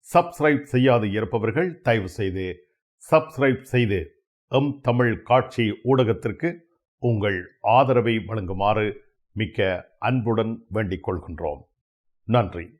Subscribe செய்யாது இருப்பவர்கள் தயவு செய்து சப்ஸ்கிரைப் செய்து எம் தமிழ் காட்சி ஊடகத்திற்கு உங்கள் ஆதரவை வழங்குமாறு மிக்க அன்புடன் வேண்டிக் கொள்கின்றோம். நன்றி.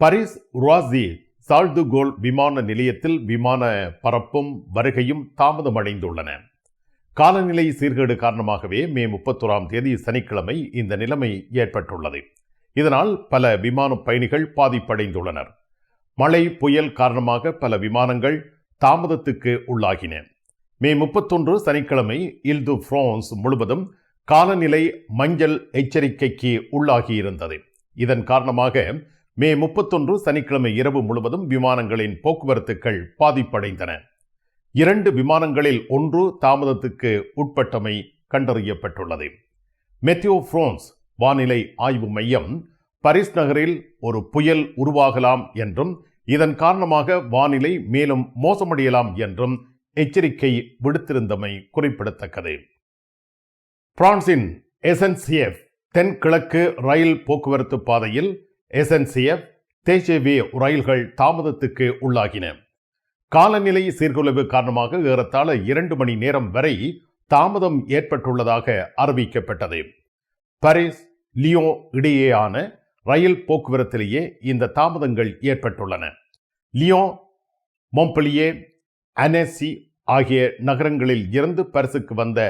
பரிஸ் ருவாசி சால்துகோல் விமான நிலையத்தில் விமான பரப்பும் வருகையும் தாமதமடைந்துள்ளன. காலநிலை சீர்கேடு காரணமாகவே மே முப்பத்தோராம் தேதி சனிக்கிழமை இந்த நிலைமை ஏற்பட்டுள்ளது. இதனால் பல விமான பயணிகள் பாதிப்படைந்துள்ளனர். மழை புயல் காரணமாக பல விமானங்கள் தாமதத்துக்கு உள்ளாகின. மே முப்பத்தொன்று சனிக்கிழமை இல்து பிரான்ஸ் முழுவதும் காலநிலை மஞ்சள் எச்சரிக்கைக்கு உள்ளாகியிருந்தது. இதன் காரணமாக மே முப்பத்தொன்று சனிக்கிழமை இரவு முழுவதும் விமானங்களின் போக்குவரத்துக்கள் பாதிப்படைந்தன. இரண்டு விமானங்களில் ஒன்று தாமதத்துக்கு உட்பட்டமை கண்டறியப்பட்டுள்ளது. மெத்தியோ ஃப்ரோன்ஸ் வானிலை ஆய்வு மையம் பரிஸ் நகரில் ஒரு புயல் உருவாகலாம் என்றும் இதன் காரணமாக வானிலை மேலும் மோசமடையலாம் என்றும் எச்சரிக்கை விடுத்திருந்தமை குறிப்பிடத்தக்கது. பிரான்சின் எஸ்என்சிஎஃப் தென்கிழக்கு ரயில் போக்குவரத்து பாதையில் எஸ்என்சிஎஃப் தேஜேவி ரயில்கள் தாமதத்துக்கு உள்ளாகின. காலநிலை சீர்குலைவு காரணமாக ஏறத்தாழ இரண்டு மணி நேரம் வரை தாமதம் ஏற்பட்டுள்ளதாக அறிவிக்கப்பட்டது. பாரிஸ் லியோ இடையேயான ரயில் போக்குவரத்திலேயே இந்த தாமதங்கள் ஏற்பட்டுள்ளன. லியோ மொம்பலியே அனேசி ஆகிய நகரங்களில் இருந்து பரிசுக்கு வந்த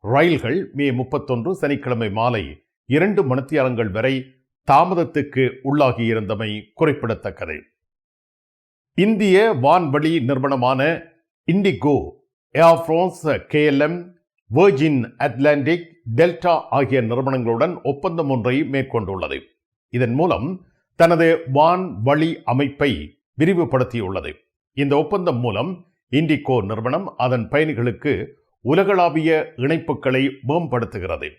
ரயில்கள் மே முப்பத்தொன்று சனிக்கிழமை மாலை இரண்டு மணித்தியாலங்கள் வரை தாமதத்துக்கு உள்ளாகியிருந்தமை குறிப்பிடத்தக்கது. இந்திய வான்வழி நிறுவனமான IndiGo Air France KLM Virgin Atlantic Delta ஆகிய நிறுவனங்களுடன் ஒப்பந்தம் ஒன்றை மேற்கொண்டுள்ளது. இதன் மூலம் தனது வான்வழி அமைப்பை விரிவுபடுத்தியுள்ளது. இந்த ஒப்பந்தம் மூலம் இண்டிகோ நிறுவனம் அதன் பயணிகளுக்கு உலகளாவிய இணைப்புகளை மேம்படுத்துகிறது.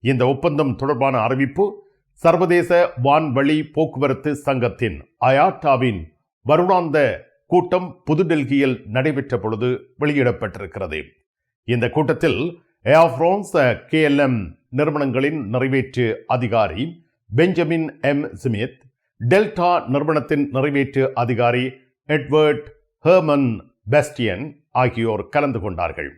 இந்த ஒப்பந்தம் தொடர்பான அறிவிப்பு சர்வதேச வான்வழி போக்குவரத்து சங்கத்தின் அயாட்டாவின் வருடாந்த கூட்டம் புதுடெல்லியில் நடைபெற்ற பொழுது வெளியிடப்பட்டிருக்கிறது. இந்த கூட்டத்தில் ஏர் பிரான்ஸ் கேஎல்எம் நிறுவனங்களின் நிறைவேற்று அதிகாரி பெஞ்சமின் எம் சிமித் டெல்டா நிறுவனத்தின் நிறைவேற்று அதிகாரி எட்வர்ட் ஹெர்மன் பெஸ்டியன் ஆகியோர் கலந்து கொண்டார்கள்.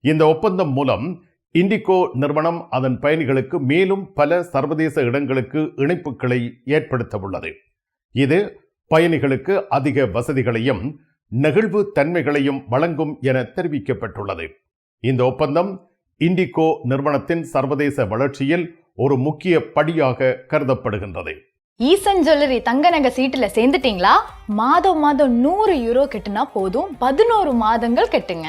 இந்த ஒப்பந்தம் மூலம் இண்டிகோ நிறுவனம் அதன் பயணிகளுக்கு மேலும் பல சர்வதேச இடங்களுக்கு இணைப்புகளை ஏற்படுத்த உள்ளது. இது பயணிகளுக்கு அதிக வசதிகளையும் நெகிழ்வு தன்மைகளையும் வழங்கும் என தெரிவிக்கப்பட்டுள்ளது. இந்த ஒப்பந்தம் இண்டிகோ நிறுவனத்தின் சர்வதேச வளர்ச்சியில் ஒரு முக்கிய படியாக கருதப்படுகின்றது. ஈசன் ஜுவல்லரி தங்க நகை சீட்டுல சேர்ந்துட்டீங்களா? மாதம் மாதம் நூறு யூரோ கட்டுனா போதும் பதினோரு மாதங்கள் கட்டுங்க.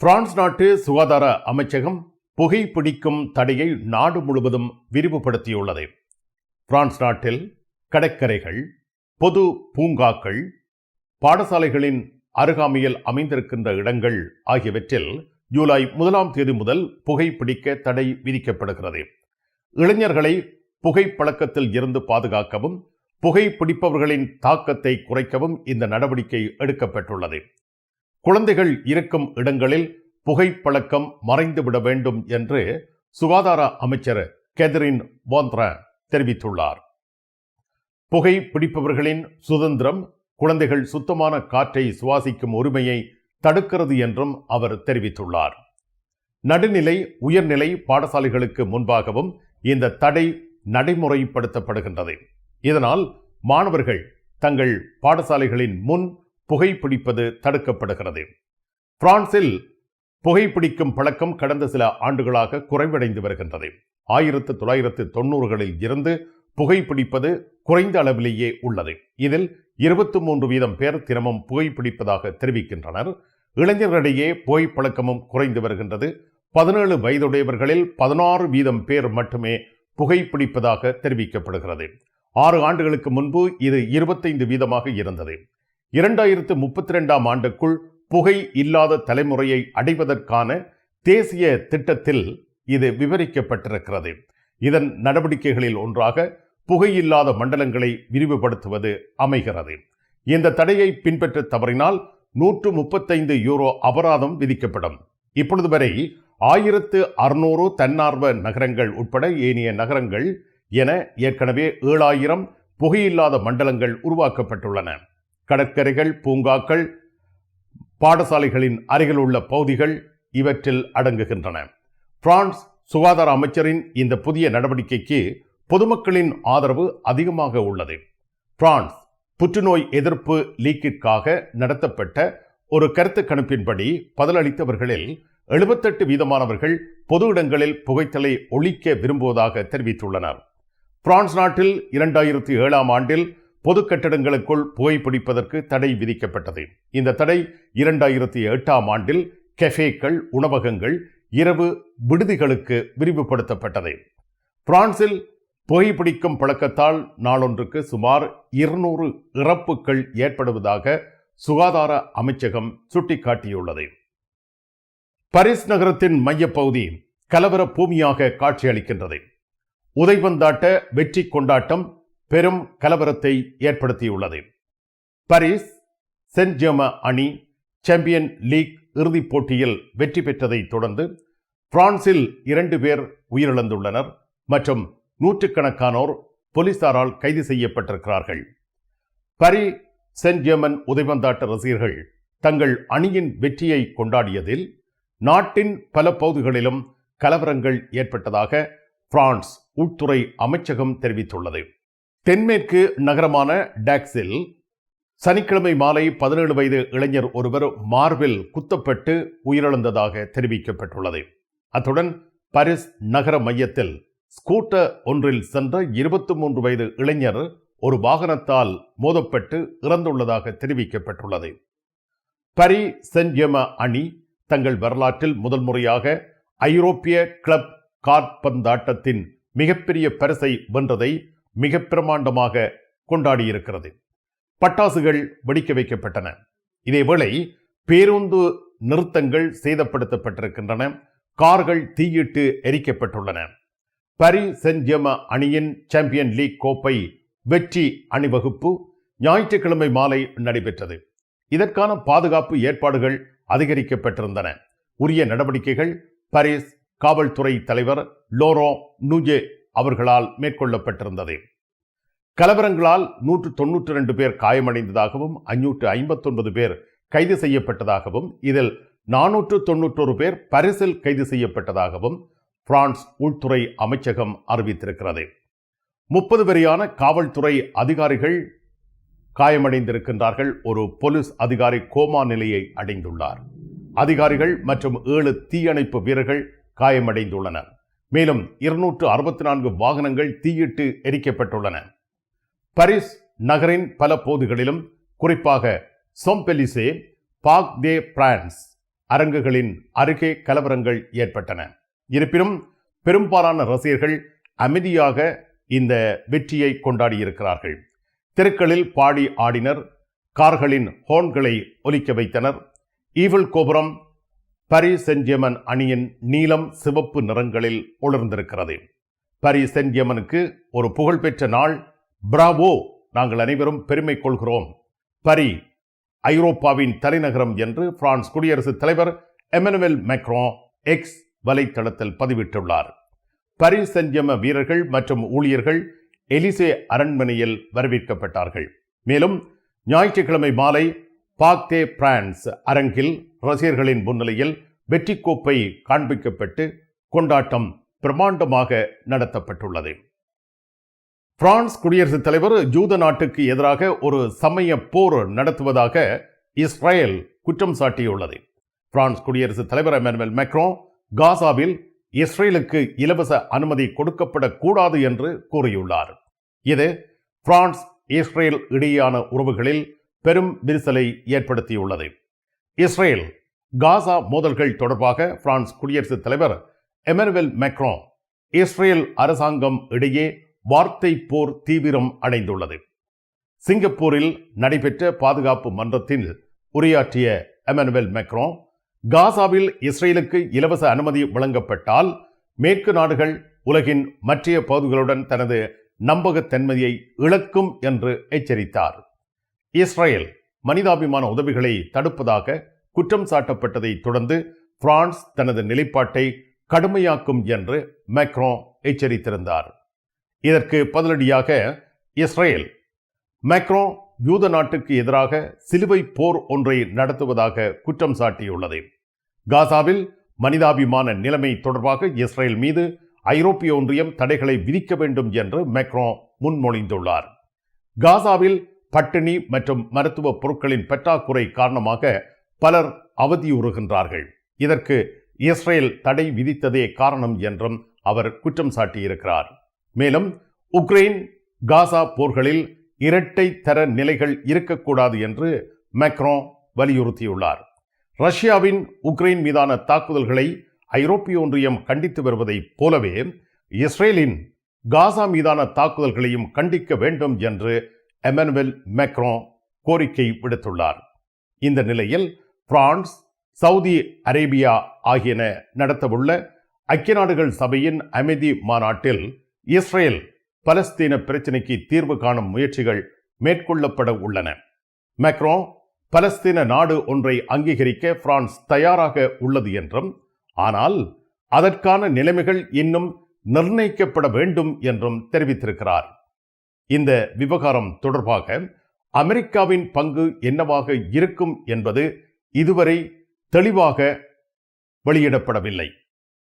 பிரான்ஸ் நாட்டு சுகாதார அமைச்சகம் புகைப்பிடிக்கும் தடையை நாடு முழுவதும் விரிவுபடுத்தியுள்ளது. பிரான்ஸ் நாட்டில் கடற்கரைகள் பொது பூங்காக்கள் பாடசாலைகளின் அருகாமையில் அமைந்திருக்கின்ற இடங்கள் ஆகியவற்றில் ஜூலை முதலாம் தேதி முதல் புகைப்பிடிக்க தடை விதிக்கப்படுகிறது. இளைஞர்களை புகைப்பழக்கத்தில் இருந்து பாதுகாக்கவும் புகைப்பிடிப்பவர்களின் தாக்கத்தை குறைக்கவும் இந்த நடவடிக்கை எடுக்கப்பட்டுள்ளது. குழந்தைகள் இருக்கும் இடங்களில் புகைப்பழக்கம் மறைந்துவிட வேண்டும் என்று சுகாதார அமைச்சர் கெதரின் வோந்த்ரா தெரிவித்துள்ளார். புகை பிடிப்பவர்களின் சுதந்திரம் குழந்தைகள் சுத்தமான காற்றை சுவாசிக்கும் உரிமையை தடுக்கிறது என்றும் அவர் தெரிவித்துள்ளார். நடுநிலை உயர்நிலை பாடசாலைகளுக்கு முன்பாகவும் இந்த தடை நடைமுறைப்படுத்தப்படுகின்றது. இதனால் மாணவர்கள் தங்கள் பாடசாலைகளின் முன் புகைப்பிடிப்பது தடுக்கப்படுகிறது. பிரான்சில் புகைப்பிடிக்கும் பழக்கம் கடந்த சில ஆண்டுகளாக குறைவடைந்து வருகின்றது. ஆயிரத்து தொள்ளாயிரத்து தொண்ணூறுகளில் இருந்து புகைப்பிடிப்பது குறைந்த அளவிலேயே உள்ளது. இதில் இருபத்தி மூன்று வீதம் பேர் தினமும் புகைப்பிடிப்பதாக தெரிவிக்கின்றனர். இளைஞர்களிடையே புகைப்பழக்கமும் குறைந்து வருகின்றது. பதினேழு வயதுடையவர்களில் பதினாறு வீதம் பேர் மட்டுமே புகைப்பிடிப்பதாக தெரிவிக்கப்படுகிறது. ஆறு ஆண்டுகளுக்கு முன்பு இது இருபத்தைந்து வீதமாக இருந்தது. இரண்டாயிரத்து முப்பத்தி ரெண்டாம் ஆண்டுக்குள் புகை இல்லாத தலைமுறையை அடைவதற்கான தேசிய திட்டத்தில் இது விவரிக்கப்பட்டிருக்கிறது. இதன் நடவடிக்கைகளில் ஒன்றாக புகையில்லாத மண்டலங்களை விரிவுபடுத்துவது அமைகிறது. இந்த தடையை பின்பற்ற தவறினால் நூற்று முப்பத்தைந்து யூரோ அபராதம் விதிக்கப்படும். இப்பொழுது வரை ஆயிரத்து அறுநூறு தன்னார்வ நகரங்கள் உட்பட ஏனைய நகரங்கள் என ஏற்கனவே ஏழாயிரம் புகையில்லாத மண்டலங்கள் உருவாக்கப்பட்டுள்ளன. கடற்கரைகள் பூங்காக்கள் பாடசாலைகளின் அருகில் உள்ள பகுதிகள் இவற்றில் அடங்குகின்றன. பிரான்ஸ் சுகாதார அமைச்சரின் இந்த புதிய நடவடிக்கைக்கு பொதுமக்களின் ஆதரவு அதிகமாக உள்ளது. பிரான்ஸ் புற்றுநோய் எதிர்ப்பு லீக்கிற்காக நடத்தப்பட்ட ஒரு கருத்து கணிப்பின்படி பதிலளித்தவர்களில் எழுபத்தெட்டு வீதமானவர்கள் பொது இடங்களில் புகைத்தலை ஒழிக்க விரும்புவதாக தெரிவித்துள்ளனர். பிரான்ஸ் நாட்டில் இரண்டாயிரத்தி ஏழாம் ஆண்டில் பொது கட்டடங்களுக்குள் புகைப்பிடிப்பதற்கு தடை விதிக்கப்பட்டது. இந்த தடை இரண்டாயிரத்தி எட்டாம் ஆண்டில் கெஃபேக்கள் உணவகங்கள் இரவு விடுதிகளுக்கு விரிவுபடுத்தப்பட்டது. பிரான்சில் புகைப்பிடிக்கும் பழக்கத்தால் நாளொன்றுக்கு சுமார் இருநூறு இறப்புகள் ஏற்படுவதாக சுகாதார அமைச்சகம் சுட்டிக்காட்டியுள்ளது. பரிஸ் நகரத்தின் மையப்பகுதி கலவர பூமியாக காட்சியளிக்கின்றது. உதைவந்தாட்ட வெற்றி கொண்டாட்டம் பெரும் கலவரத்தை ஏற்படுத்தியுள்ளது. பாரிஸ் சென்ட் ஜெர்ம அணி சாம்பியன் லீக் இறுதிப் போட்டியில் வெற்றி பெற்றதை தொடர்ந்து பிரான்சில் இரண்டு பேர் உயிரிழந்துள்ளனர் மற்றும் நூற்றுக்கணக்கானோர் போலீசாரால் கைது செய்யப்பட்டிருக்கிறார்கள். பரி சென்ட் ஜெர்மன் உதைவந்தாட்ட ரசிகர்கள் தங்கள் அணியின் வெற்றியை கொண்டாடியதில் நாட்டின் பல பகுதிகளிலும் கலவரங்கள் ஏற்பட்டதாக பிரான்ஸ் உள்துறை அமைச்சகம் தெரிவித்துள்ளது. தென்மேற்கு நகரமான டாக்ஸில் சனிக்கிழமை மாலை பதினேழு வயது இளைஞர் ஒருவர் மார்பில் குத்தப்பட்டு உயிரிழந்ததாக தெரிவிக்கப்பட்டுள்ளது. அத்துடன் பாரிஸ் நகர மையத்தில் ஸ்கூட்டர் ஒன்றில் சென்ற இருபத்தி மூன்று வயது இளைஞர் ஒரு வாகனத்தால் மோதப்பட்டு இறந்துள்ளதாக தெரிவிக்கப்பட்டுள்ளது. பரி சென்ட் அணி தங்கள் வரலாற்றில் முதல் முறையாக ஐரோப்பிய கிளப் காற்பந்தாட்டத்தின் மிகப்பெரிய பரிசை வென்றதை மிக பிரமாண்டமாக கொண்டாடியிருக்கிறது. பட்டாசுகள் வெடிக்க வைக்கப்பட்டன. இதேவேளை பேருந்து நிறுத்தங்கள் சேதப்படுத்தப்பட்டிருக்கின்றன. கார்கள் தீயிட்டு எரிக்கப்பட்டுள்ளன. பரி செஞ்சம அணியின் சாம்பியன் லீக் கோப்பை வெற்றி அணிவகுப்பு ஞாயிற்றுக்கிழமை மாலை நடைபெற்றது. இதற்கான பாதுகாப்பு ஏற்பாடுகள் அதிகரிக்கப்பட்டிருந்தன. உரிய நடவடிக்கைகள் பாரிஸ் காவல்துறை தலைவர் லோரோ நூஜே அவர்களால் மேற்கொள்ளப்பட்டிருந்தது. கலவரங்களால் நூற்று தொன்னூற்றி ரெண்டு பேர் காயமடைந்ததாகவும் ஐநூற்று ஐம்பத்தொன்பது பேர் கைது செய்யப்பட்டதாகவும் இதில் நானூற்று தொன்னூற்றொரு பேர் பரிசில் கைது செய்யப்பட்டதாகவும் பிரான்ஸ் உள்துறை அமைச்சகம் அறிவித்திருக்கிறது. முப்பது வரையான காவல்துறை அதிகாரிகள் காயமடைந்திருக்கின்றார்கள். ஒரு போலீஸ் அதிகாரி கோமா நிலையை அடைந்துள்ளார். அதிகாரிகள் மற்றும் ஏழு தீயணைப்பு வீரர்கள் காயமடைந்துள்ளனர். மேலும் இருநூற்று அறுபத்தி நான்கு வாகனங்கள் தீயிட்டு எரிக்கப்பட்டுள்ளன. பாரிஸ் நகரின் பல போதுகளிலும் குறிப்பாக சோம்பெலிசே பாக் தே பிரான்ஸ் அரங்குகளின் அருகே கலவரங்கள் ஏற்பட்டன. இருப்பினும் பெரும்பாலான ரசிகர்கள் அமைதியாக இந்த வெற்றியை கொண்டாடியிருக்கிறார்கள். தெருக்களில் பாடி ஆடினர் கார்களின் ஹோன்களை ஒலிக்க வைத்தனர். ஈவல் கோபுரம் பரி சென்ஜெமன் அணியின் நீலம் சிவப்பு நிறங்களில் ஒளிர்ந்திருக்கிறது பரி சென்ஜெமனுக்கு ஒரு புகழ்பெற்ற நாள். பிராவோ! நாங்கள் அனைவரும் பெருமை கொள்கிறோம். பரி ஐரோப்பாவின் தலைநகரம் என்று பிரான்ஸ் குடியரசுத் தலைவர் எமனுவல் மெக்ரோ எக்ஸ் வலைத்தளத்தில் பதிவிட்டுள்ளார். பரி சென்ஜெம வீரர்கள் மற்றும் ஊழியர்கள் எலிசே அரண்மனையில் வரவேற்கப்பட்டார்கள். மேலும் ஞாயிற்றுக்கிழமை மாலை பாக்தே பிரான்ஸ் அரங்கில் ரசிகர்களின் முன்னிலையில் வெற்றி கோப்பை காண்பிக்கப்பட்டு கொண்டாட்டம் பிரமாண்டமாக நடத்தப்பட்டுள்ளது. பிரான்ஸ் குடியரசுத் தலைவர் ஜூத நாட்டுக்கு எதிராக ஒரு சமய போர் நடத்துவதாக இஸ்ரேல் குற்றம் சாட்டியுள்ளது. பிரான்ஸ் குடியரசுத் தலைவர் எமனுவல் மெக்ரோ காசாவில் இஸ்ரேலுக்கு இலவச அனுமதி கொடுக்கப்படக்கூடாது என்று கூறியுள்ளார். இது பிரான்ஸ் இஸ்ரேல் இடையேயான உறவுகளில் பெரும் விரிசலை ஏற்படுத்தியுள்ளது. இஸ்ரேல் காசா மோதல்கள் தொடர்பாக பிரான்ஸ் குடியரசுத் தலைவர் எமனுவல் மெக்ரோ இஸ்ரேல் அரசாங்கம் இடையே வார்த்தை போர் தீவிரம் அடைந்துள்ளது. சிங்கப்பூரில் நடைபெற்ற பாதுகாப்பு மன்றத்தில் உரையாற்றிய எமனுவல் மெக்ரோ காசாவில் இஸ்ரேலுக்கு இலவச அனுமதி வழங்கப்பட்டால் மேற்கு நாடுகள் உலகின் மற்ற பகுதிகளுடன் தனது நம்பகத்தன்மையை இழக்கும் என்று எச்சரித்தார். இஸ்ரேல் மனிதாபிமான உதவிகளை தடுப்பதாக குற்றம் சாட்டப்பட்டதை தொடர்ந்து பிரான்ஸ் தனது நிலைப்பாட்டை கடுமையாக்கும் என்று மேக்ரோ எச்சரித்திருந்தார். இதற்கு பதிலடியாக இஸ்ரேல் மேக்ரோ யூத நாட்டுக்கு எதிராக சிலுவை போர் ஒன்றை நடத்துவதாக குற்றம் சாட்டியுள்ளது. காசாவில் மனிதாபிமான நிலைமை தொடர்பாக இஸ்ரேல் மீது ஐரோப்பிய ஒன்றியம் தடைகளை விதிக்க வேண்டும் என்று மேக்ரோ முன்மொழிந்துள்ளார். காசாவில் பட்டினி மற்றும் மருத்துவ பொருட்களின் பற்றாக்குறை காரணமாக பலர் அவதியுறுகின்றார்கள். இதற்கு இஸ்ரேல் தடை விதித்ததே காரணம் என்றும் அவர் குற்றம் சாட்டியிருக்கிறார். மேலும் உக்ரைன் காசா போர்களில் இரட்டை தர நிலைகள் இருக்கக்கூடாது என்று மேக்ரோ வலியுறுத்தியுள்ளார். ரஷ்யாவின் உக்ரைன் மீதான தாக்குதல்களை ஐரோப்பிய ஒன்றியம் கண்டித்து வருவதைப் போலவே இஸ்ரேலின் காசா மீதான தாக்குதல்களையும் கண்டிக்க வேண்டும் என்று எமனுவல் மெக்ரோ கோரிக்கை விடுத்துள்ளார். இந்த நிலையில் பிரான்ஸ் சவுதி அரேபியா ஆகியன நடத்தவுள்ள ஐக்கிய நாடுகள் சபையின் அமைதி மாநாட்டில் இஸ்ரேல் பலஸ்தீன பிரச்சினைக்கு தீர்வு காணும் முயற்சிகள் மேற்கொள்ளப்பட உள்ளன. மேக்ரோ பலஸ்தீன நாடு ஒன்றை அங்கீகரிக்க பிரான்ஸ் தயாராக உள்ளது என்றும் ஆனால் அதற்கான நிலைமைகள் இன்னும் நிர்ணயிக்கப்பட வேண்டும் என்றும் தெரிவித்திருக்கிறார். இந்த விவகாரம் தொடர்பாக அமெரிக்காவின் பங்கு என்னவாக இருக்கும் என்பது இதுவரை தெளிவாக வெளியிடப்படவில்லை.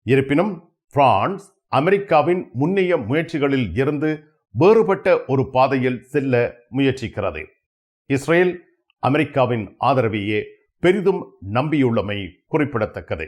இருப்பினும் பிரான்ஸ் அமெரிக்காவின் முன்னைய முயற்சிகளில் இருந்து வேறுபட்ட ஒரு பாதையில் செல்ல முயற்சிக்கிறது. இஸ்ரேல் அமெரிக்காவின் ஆதரவையே பெரிதும் நம்பியுள்ளமை குறிப்பிடத்தக்கது.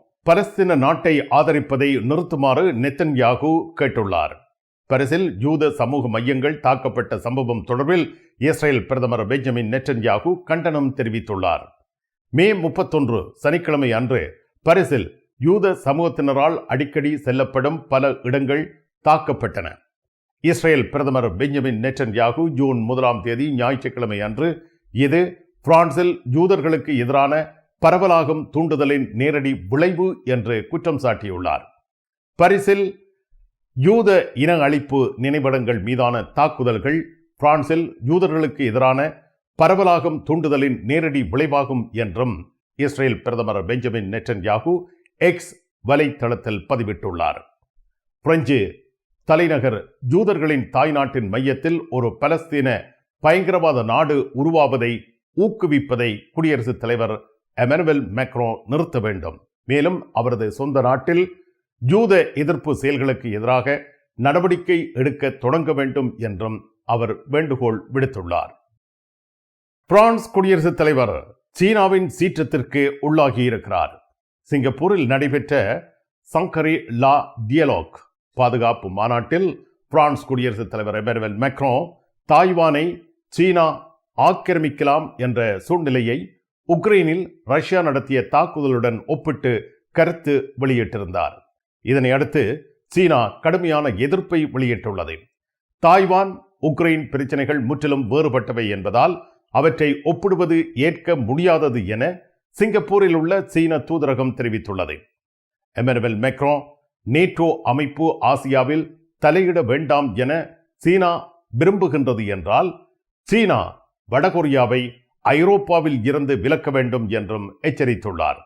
பலஸ்தீன நாட்டை ஆதரிப்பதை நிறுத்துமாறு நெத்தன்யாகு கேட்டுள்ளார். பரிசில் யூத சமூக மையங்கள் தாக்கப்பட்ட சம்பவம் தொடர்பில் இஸ்ரேல் பிரதமர் பெஞ்சமின் நெட்டன்யாகு கண்டனம் தெரிவித்துள்ளார். மே முப்பத்தொன்று சனிக்கிழமை அன்று பரிசில் யூத சமூகத்தினரால் அடிக்கடி செல்லப்படும் பல இடங்கள் தாக்கப்பட்டன. இஸ்ரேல் பிரதமர் பெஞ்சமின் நெட்டன்யாகு ஜூன் முதலாம் தேதி ஞாயிற்றுக்கிழமை அன்று இது பிரான்சில் யூதர்களுக்கு எதிரான பரவலாகும் தூண்டுதலின் நேரடி விளைவு என்று குற்றம் சாட்டியுள்ளார். பரிசில் யூத இன அழிப்பு நினைவிடங்கள் மீதான தாக்குதல்கள் பிரான்சில் யூதர்களுக்கு எதிரான பரவலாகும் தூண்டுதலின் நேரடி விளைவாகும் என்றும் இஸ்ரேல் பிரதமர் பெஞ்சமின் நெட்டன்யாகு எக்ஸ் வலைத்தளத்தில் பதிவிட்டுள்ளார். பிரெஞ்சு தலைநகர் ஜூதர்களின் தாய்நாட்டின் மையத்தில் ஒரு பலஸ்தீன பயங்கரவாத நாடு உருவாவதை ஊக்குவிப்பதை குடியரசுத் தலைவர் எமனுவல் மேக்ரோ நிறுத்த வேண்டும். மேலும் அவரது சொந்த நாட்டில் ஜூத எதிர்ப்பு செயல்களுக்கு எதிராக நடவடிக்கை எடுக்க தொடங்க வேண்டும் என்றும் அவர் வேண்டுகோள் விடுத்துள்ளார். பிரான்ஸ் குடியரசுத் தலைவர் சீனாவின் சீற்றத்திற்கு உள்ளாகியிருக்கிறார். சிங்கப்பூரில் நடைபெற்ற சங்கரி லா டியலோக் பாதுகாப்பு மாநாட்டில் பிரான்ஸ் குடியரசுத் தலைவர் எமனுவல் மேக்ரோ தாய்வானை சீனா ஆக்கிரமிக்கலாம் என்ற சூழ்நிலையை உக்ரைனில் ரஷ்யா நடத்திய தாக்குதலுடன் ஒப்பிட்டு கருத்து வெளியிட்டிருந்தார். இதனை அடுத்து சீனா கடுமையான எதிர்ப்பை வெளியிட்டுள்ளது. தாய்வான் உக்ரைன் பிரச்சனைகள் முற்றிலும் வேறுபட்டவை என்பதால் அவற்றை ஒப்பிடுவது ஏற்க முடியாதது என சிங்கப்பூரில் உள்ள சீன தூதரகம் தெரிவித்துள்ளது. எமனுவல் மெக்ரோ நேட்டோ அமைப்பு ஆசியாவில் தலையிட வேண்டாம் என சீனா விரும்புகின்றது என்றால் சீனா வடகொரியாவை ஐரோப்பாவில் இருந்து விலக்க வேண்டும் என்றும் எச்சரித்துள்ளார்.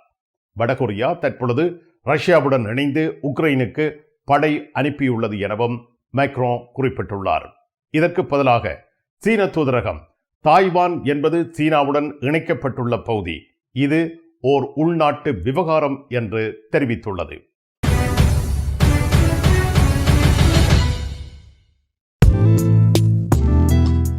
வடகொரியா தற்பொழுது ரஷ்யாவுடன் இணைந்து உக்ரைனுக்கு படை அனுப்பியுள்ளது எனவும் மைக்ரோ குறிப்பிட்டுள்ளார். இதற்கு பதிலாக சீன தூதரகம் தாய்வான் என்பது சீனாவுடன் இணைக்கப்பட்டுள்ள பகுதி. இது ஓர் உள்நாட்டு விவகாரம் என்று தெரிவித்துள்ளது.